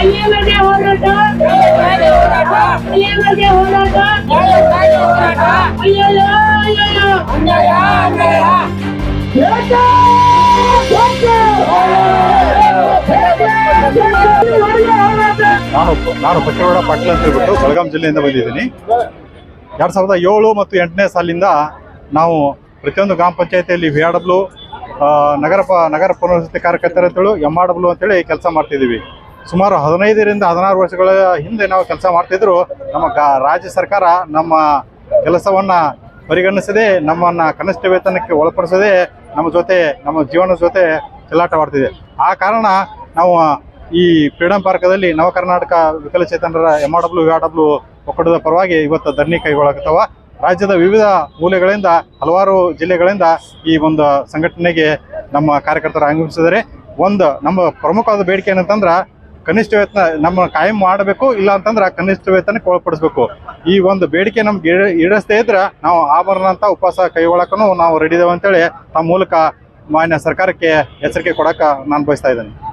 ಎಲ್ಲಿವರೆಗೆ ಹೋರಾಟ ಎಲ್ಲಿವರೆಗೆ ಹೋರಾಟ ಅಯ್ಯಯ್ಯೋ ಅಯ್ಯಯ್ಯೋ ಹೋರಾಟ! ನಾನು ನಾನು ಬಸವಗೌಡ ಪಾಟೀಲ್ ಅಂತ ಹೇಳ್ಬಿಟ್ಟು ಬೆಳಗಾಂ ಜಿಲ್ಲೆಯಿಂದ ಬಂದಿದ್ದೀನಿ. ಎರಡು ಸಾವಿರದ ಏಳು ಮತ್ತು ಎಂಟನೇ ಸಾಲಿಂದ ನಾವು ಪ್ರತಿಯೊಂದು ಗ್ರಾಮ ಪಂಚಾಯತಿಯಲ್ಲಿ ವಿ ಆರ್ ಡಬ್ಲ್ಯೂ ನಗರ ಪ ನಗರ ಪುನರ್ವಸತಿ ಕಾರ್ಯಕರ್ತರ ಅಂತೇಳಿ ಎಂ ಆರ್ ಡಬ್ಲ್ಯೂ ಅಂತೇಳಿ ಕೆಲಸ ಮಾಡ್ತಿದ್ದೀವಿ. ಸುಮಾರು ಹದಿನೈದರಿಂದ ಹದಿನಾರು ವರ್ಷಗಳ ಹಿಂದೆ ನಾವು ಕೆಲಸ ಮಾಡ್ತಿದ್ರು. ನಮ್ಮ ರಾಜ್ಯ ಸರ್ಕಾರ ನಮ್ಮ ಕೆಲಸವನ್ನು ಪರಿಗಣಿಸದೆ, ನಮ್ಮನ್ನು ಕನಿಷ್ಠ ವೇತನಕ್ಕೆ ಒಳಪಡಿಸದೆ, ನಮ್ಮ ಜೊತೆ, ನಮ್ಮ ಜೀವನದ ಜೊತೆ ಚೆಲ್ಲಾಟವಾಡ್ತಿದೆ ಆ ಕಾರಣ ನಾವು ಈ ಫ್ರೀಡಂ ಪಾರ್ಕದಲ್ಲಿ ನವ ಕರ್ನಾಟಕ ವಿಕಲಚೇತನರ ಎಂ ಡಬ್ಲ್ಯೂ ವಿ ಡಬ್ಲ್ಯೂ ಒಕ್ಕೂಟದ ಪರವಾಗಿ ಇವತ್ತು ಧರಣಿ ಕೈಗೊಳ್ಳಕತ್ತವ ರಾಜ್ಯದ ವಿವಿಧ ಮೂಲೆಗಳಿಂದ, ಹಲವಾರು ಜಿಲ್ಲೆಗಳಿಂದ ಈ ಒಂದು ಸಂಘಟನೆಗೆ ನಮ್ಮ ಕಾರ್ಯಕರ್ತರು ಆಗಮಿಸಿದರೆ ಒಂದು ನಮ್ಮ ಪ್ರಮುಖವಾದ ಬೇಡಿಕೆ ಏನಂತಂದ್ರೆ, ಕನಿಷ್ಠ ವೇತನ ನಮ್ಮ ಕಾಯಂ ಮಾಡಬೇಕು, ಇಲ್ಲ ಅಂತಂದ್ರೆ ಕನಿಷ್ಠ ವೇತನಕ್ಕೆ ಒಳಪಡಿಸ್ಬೇಕು ಈ ಒಂದು ಬೇಡಿಕೆ ನಮ್ಗೆ ಈಡೇ- ಈಡೇರಿಸದೇ ಇದ್ರೆ ನಾವು ಆಭರಣ ಅಂತ ಉಪವಾಸ ಕೈಗೊಳ್ಳಕ್ಕೂ ನಾವು ರೆಡಿ ಇದೇವೆ ಅಂತೇಳಿ, ತಮ್ಮ ಮೂಲಕ ಮಾನ್ಯ ಸರ್ಕಾರಕ್ಕೆ ಎಚ್ಚರಿಕೆ ಕೊಡಕ್ಕೆ ನಾನು ಬಯಸ್ತಾ ಇದ್ದೇನೆ.